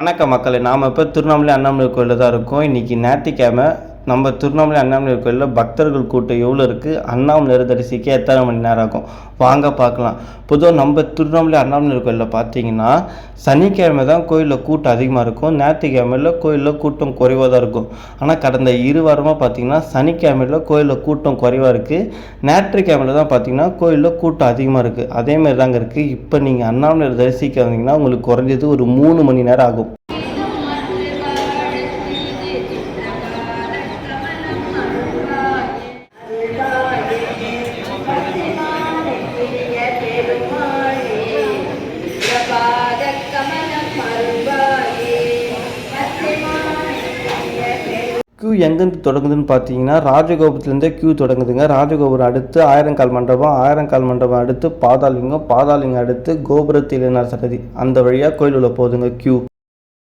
வணக்கம் மக்களே நாம் இப்போ திருவண்ணாமலை அண்ணாமலை கோயிலில் தான் இருக்கோம். இன்றைக்கி ஞாயிற்றுக்கிழமை நம்ம திருவண்ணாமலை அண்ணாமலை கோயிலில் பக்தர்கள் கூட்டம் எவ்வளோ இருக்குது அண்ணாமலை தரிசிக்க எத்தனை மணி நேரம் ஆகும்? வாங்க பார்க்கலாம். பொதுவாக நம்ம திருவண்ணாமலை அண்ணாமலை கோயிலில் பார்த்தீங்கன்னா சனிக்கிழமை தான் கோயிலில் கூட்டம் அதிகமாக இருக்கும். ஞாயிற்றுக்கிழமையில் கோயிலில் கூட்டம் குறைவாக தான் இருக்கும். ஆனால் கடந்த இரு வாரமாக பார்த்தீங்கன்னா சனிக்கிழமையில் கோயிலில் கூட்டம் குறைவாக இருக்குது ஞாயிற்றுக்கிழமையில் தான் பார்த்தீங்கன்னா கோயிலில் கூட்டம் அதிகமாக இருக்குது அதேமாதிரி தாங்க இருக்குது இப்போ நீங்கள் அண்ணாமலை தரிசிக்க வந்தீங்கன்னா உங்களுக்கு குறைஞ்சது ஒரு மூணு மணி நேரம் ஆகும். கியூ எங்கேருந்து தொடங்குதுன்னு பார்த்தீங்கன்னா ராஜகோபுரத்துலேருந்தே கியூ தொடங்குதுங்க. ராஜகோபுரம் அடுத்து ஆயிரங்கால் மண்டபம் ஆயிரங்கால் மண்டபம் அடுத்து பாதாளிங்கம் பாதாளிங்கம் அடுத்து கோபுரத்தில் சன்னதி. அந்த வழியாக கோயில் போகுதுங்க கியூ